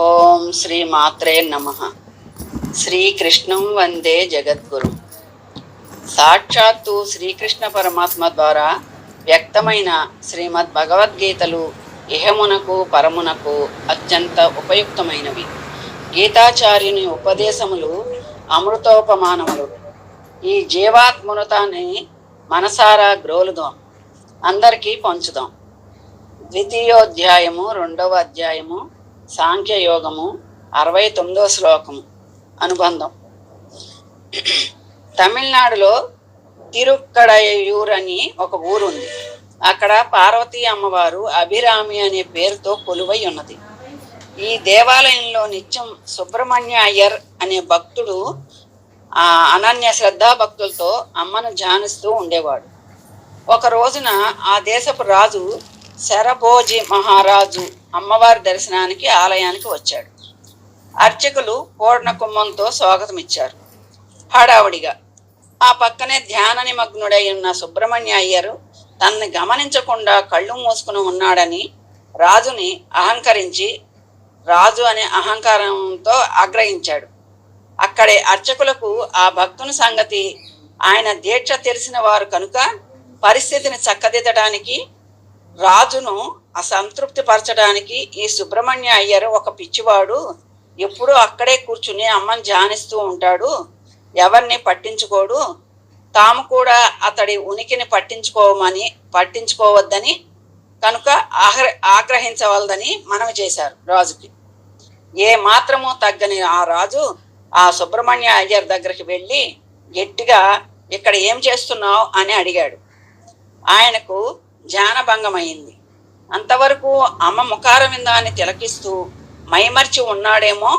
ఓం శ్రీ మాత్రే నమ. శ్రీకృష్ణం వందే జగద్గురు. సాక్షాత్తు శ్రీకృష్ణ పరమాత్మ ద్వారా వ్యక్తమైన శ్రీమద్ భగవద్గీతలు ఇహమునకు పరమునకు అత్యంత ఉపయుక్తమైనవి. గీతాచార్యుని ఉపదేశములు అమృతోపమానములు. ఈ జీవాత్మునతాన్ని మనసారా గ్రోలుదాం. అందరికీ పంచుదాం. ద్వితీయోధ్యాయము రెండవ అధ్యాయము సాంఖ్యయోగము అరవై తొమ్మిదో శ్లోకము. అనుబంధం. తమిళనాడులో తిరుక్కడయూర్ అని ఒక ఊరు ఉంది అక్కడ పార్వతీ అమ్మవారు అభిరామి అనే పేరుతో కొలువై ఉన్నది. ఈ దేవాలయంలో నిత్యం సుబ్రహ్మణ్య అయ్యర్ అనే భక్తుడు ఆ అనన్య శ్రద్ధా భక్తులతో అమ్మను ధ్యానిస్తూ ఉండేవాడు. ఒక రోజున ఆ దేశపు రాజు శరభోజి మహారాజు అమ్మవారి దర్శనానికి ఆలయానికి వచ్చాడు. అర్చకులు పూర్ణ కుమ్మంతో స్వాగతం ఇచ్చారు హడావుడిగా ఆ పక్కనే ధ్యాన నిమగ్నుడై ఉన్న సుబ్రహ్మణ్య అయ్యరు తనని గమనించకుండా కళ్ళు మూసుకుని ఉన్నాడని రాజుని అహంకరించి రాజు అనే అహంకారంతో ఆగ్రహించాడు. అక్కడే అర్చకులకు ఆ భక్తుని సంగతి ఆయన దీక్ష తెలిసిన వారు కనుక పరిస్థితిని చక్కదిద్దడానికి రాజును అసంతృప్తి పరచడానికి ఈ సుబ్రహ్మణ్య అయ్యర్ ఒక పిచ్చివాడు. ఎప్పుడూ అక్కడే కూర్చుని అమ్మని జానిస్తూ ఉంటాడు. ఎవరిని పట్టించుకోడు. తాము కూడా అతడి ఉనికిని పట్టించుకోమని పట్టించుకోవద్దని కనుక ఆగ్ర ఆగ్రహించవలదని మనవి చేశారు రాజుకి. ఏ మాత్రము తగ్గని ఆ రాజు ఆ సుబ్రహ్మణ్య అయ్యర్ దగ్గరికి వెళ్ళి గట్టిగా ఇక్కడ ఏం చేస్తున్నావు? అని అడిగాడు. ఆయనకు ధ్యానభంగమైంది అంతవరకు అమ్మ ముఖారవిందాన్ని తిలకిస్తూ మైమర్చి ఉన్నాడేమో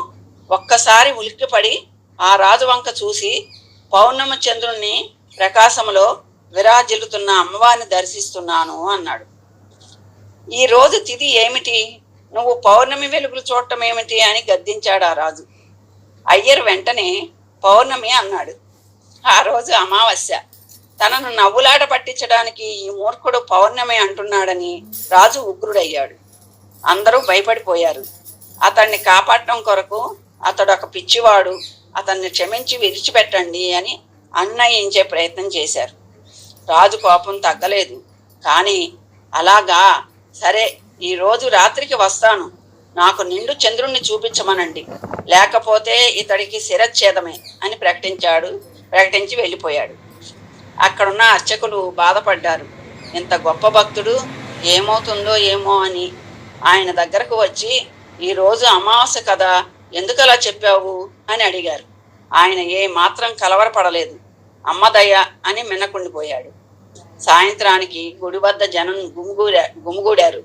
ఒక్కసారి ఉలిక్కిపడి ఆ రాజు వంక చూసి పౌర్ణమి చంద్రుణ్ణి ప్రకాశంలో విరాజిల్లుతున్న అమ్మవారిని దర్శిస్తున్నాను అన్నాడు. ఈ రోజు తిథి ఏమిటి? నువ్వు పౌర్ణమి వెలుగులు చూడటం ఏమిటి అని గద్దించాడు ఆ రాజు. అయ్యర్ వెంటనే పౌర్ణమి అన్నాడు. ఆ రోజు అమావాస్య. తనను నవ్వులాట పట్టించడానికి ఈ మూర్ఖుడు పౌర్ణమి అంటున్నాడని రాజు ఉగ్రుడయ్యాడు. అందరూ భయపడిపోయారు. అతన్ని కాపాడటం కొరకు అతడు ఒక పిచ్చివాడు అతన్ని క్షమించి విడిచిపెట్టండి అని అన్నయించే ప్రయత్నం చేశారు. రాజు కోపం తగ్గలేదు. కానీ అలాగా సరే ఈరోజు రాత్రికి వస్తాను. నాకు నిండు చంద్రుణ్ణి చూపించమనండి. లేకపోతే ఇతడికి శిరచ్ఛేదమే అని ప్రకటించాడు ప్రకటించి వెళ్ళిపోయాడు. అక్కడున్న అర్చకులు బాధపడ్డారు. ఇంత గొప్ప భక్తుడు ఏమవుతుందో ఏమో అని ఆయన దగ్గరకు వచ్చి ఈరోజు అమావాస్య కదా ఎందుకు అలా చెప్పావు? అని అడిగారు. ఆయన ఏ మాత్రం కలవరపడలేదు. అమ్మదయ అని మిన్నకుండిపోయాడు సాయంత్రానికి గుడి వద్ద జనం గుమిగూడా గుమిగూడారు.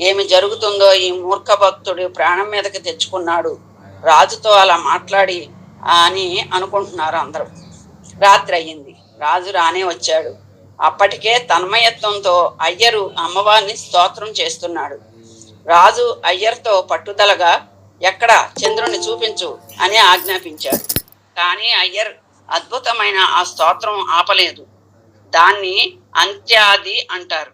ఏమి జరుగుతుందో ఈ మూర్ఖ భక్తుడు ప్రాణం మీదకి తెచ్చుకున్నాడు. రాజుతో అలా మాట్లాడి అని అనుకుంటున్నారు అందరూ. రాత్రి అయ్యింది. రాజు రానే వచ్చాడు. అప్పటికే తన్మయత్వంతో అయ్యరు అమ్మవారిని స్తోత్రం చేస్తున్నాడు. రాజు అయ్యర్తో పట్టుదలగా ఎక్కడ చంద్రుని చూపించు అని ఆజ్ఞాపించాడు. కానీ అయ్యర్ అద్భుతమైన ఆ స్తోత్రం ఆపలేదు. దాన్ని అంత్యాది అంటారు.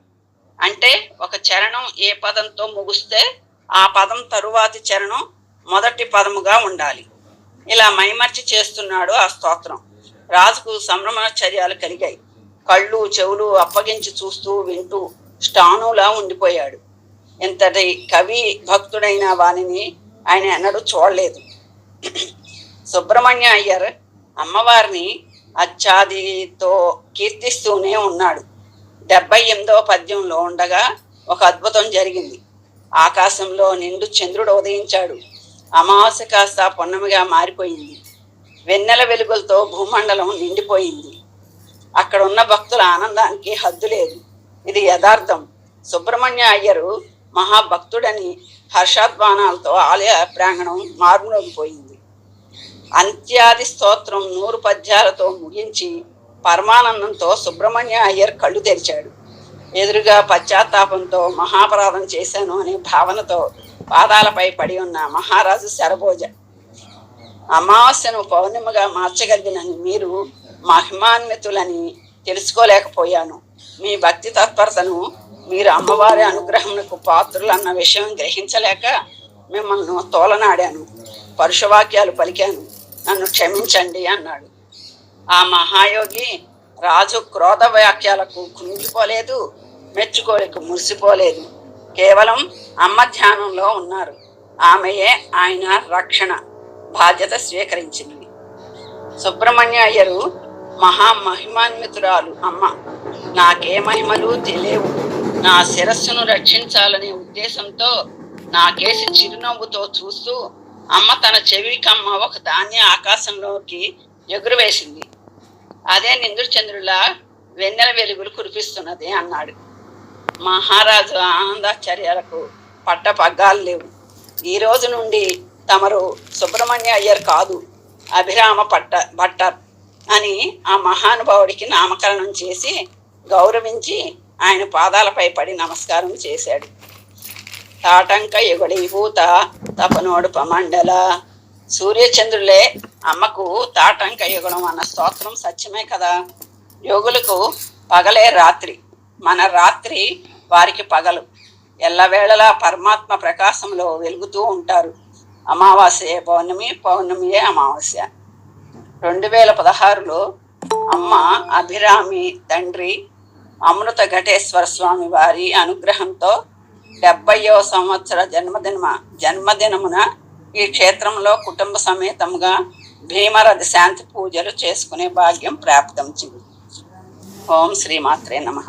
అంటే ఒక చరణం ఏ పదంతో ముగిస్తే ఆ పదం తరువాతి చరణం మొదటి పదముగా ఉండాలి. ఇలా మైమర్చి చేస్తున్నాడు ఆ స్తోత్రం. రాజుకు సంభ్రమాచర్యాలు కలిగాయి. కళ్ళు చెవులు అప్పగించి చూస్తూ వింటూ స్టానులా ఉండిపోయాడు. ఇంతటి కవి భక్తుడైన వానిని ఆయన ఎన్నడూ చూడలేదు. సుబ్రహ్మణ్య అయ్యర్ అమ్మవారిని అచ్చాదితో కీర్తిస్తూనే ఉన్నాడు. డెబ్బై ఎనిమిదవ పద్యంలో ఉండగా ఒక అద్భుతం జరిగింది. ఆకాశంలో నిండు చంద్రుడు ఉదయించాడు. అమావాస్య కాస్త పొన్నమిగా మారిపోయింది. వెన్నెల వెలుగులతో భూమండలం నిండిపోయింది. అక్కడ ఉన్న భక్తుల ఆనందానికి హద్దు లేదు. ఇది యథార్థం. సుబ్రహ్మణ్య అయ్యరు మహాభక్తుడని హర్షాద్వానాలతో ఆలయ ప్రాంగణం మారుమోగిపోయింది అంత్యాది స్తోత్రం నూరు పద్యాలతో ముగించి పరమానందంతో సుబ్రహ్మణ్య అయ్యర్ కళ్ళు తెరిచాడు. ఎదురుగా పశ్చాత్తాపంతో మహాపరాధం చేశాను అనే భావనతో పాదాలపై పడి ఉన్న మహారాజు శరభోజ అమావాస్యను పౌర్ణిమగా మార్చగలిగినని మీరు మహిమాన్వితులని తెలుసుకోలేకపోయాను. మీ భక్తి తత్పరతను మీరు అమ్మవారి అనుగ్రహమునకు పాత్రులు అన్న విషయం గ్రహించలేక మిమ్మల్ని తోలనాడాను. పరుషవాక్యాలు పలికాను. నన్ను క్షమించండి అన్నాడు. ఆ మహాయోగి రాజు క్రోధ వాక్యాలకు కృంగిపోలేదు మెచ్చుకోలికి మురిసిపోలేదు. కేవలం అమ్మ ధ్యానంలో ఉన్నారు. ఆమెయే ఆయన రక్షణ. బాధ్యత స్వీకరించింది. సుబ్రహ్మణ్య అయ్యరు మహామహిమాన్వితురాలు అమ్మ నాకే మహిమలు తెలియవు. నా శిరస్సును రక్షించాలనే ఉద్దేశంతో నా కేసి చిరునవ్వుతో చూస్తూ అమ్మ తన చెవి కమ్మ ఒక ధాన్య ఆకాశంలోకి ఎగురువేసింది. అదే నిందుచంద్రులా చంద్రుల వెన్నెల వెలుగులు కురిపిస్తున్నది అన్నాడు. మహారాజు ఆనందాచార్యాలకు పట్ట పగ్గాలు లేవు. ఈ రోజు నుండి తమరు సుబ్రహ్మణ్య అయ్యర్ కాదు. అభిరామ పట్ట భట్టర్ అని ఆ మహానుభావుడికి నామకరణం చేసి గౌరవించి ఆయన పాదాలపై పడి నమస్కారం చేశాడు. తాటంక యుగళీభూత తపనోడు పమండల సూర్యచంద్రులే అమ్మకు తాటంక యుగడం అన్న స్తోత్రం సత్యమే కదా. యోగులకు పగలే రాత్రి. మన రాత్రి వారికి పగలు. ఎల్లవేళలా పరమాత్మ ప్రకాశంలో వెలుగుతూ ఉంటారు. అమావాస్య పౌర్ణమి పౌర్ణమియే అమావాస్య. రెండు వేల పదహారులో అమ్మ అభిరామి తండ్రి అమృత ఘటేశ్వర స్వామి వారి అనుగ్రహంతో డెబ్బయో సంవత్సర జన్మదిన జన్మదినమున ఈ క్షేత్రంలో కుటుంబ సమేతంగా భీమరథ శాంతి పూజలు చేసుకునే భాగ్యం ప్రాప్తించింది ఓం శ్రీమాత్రే నమః.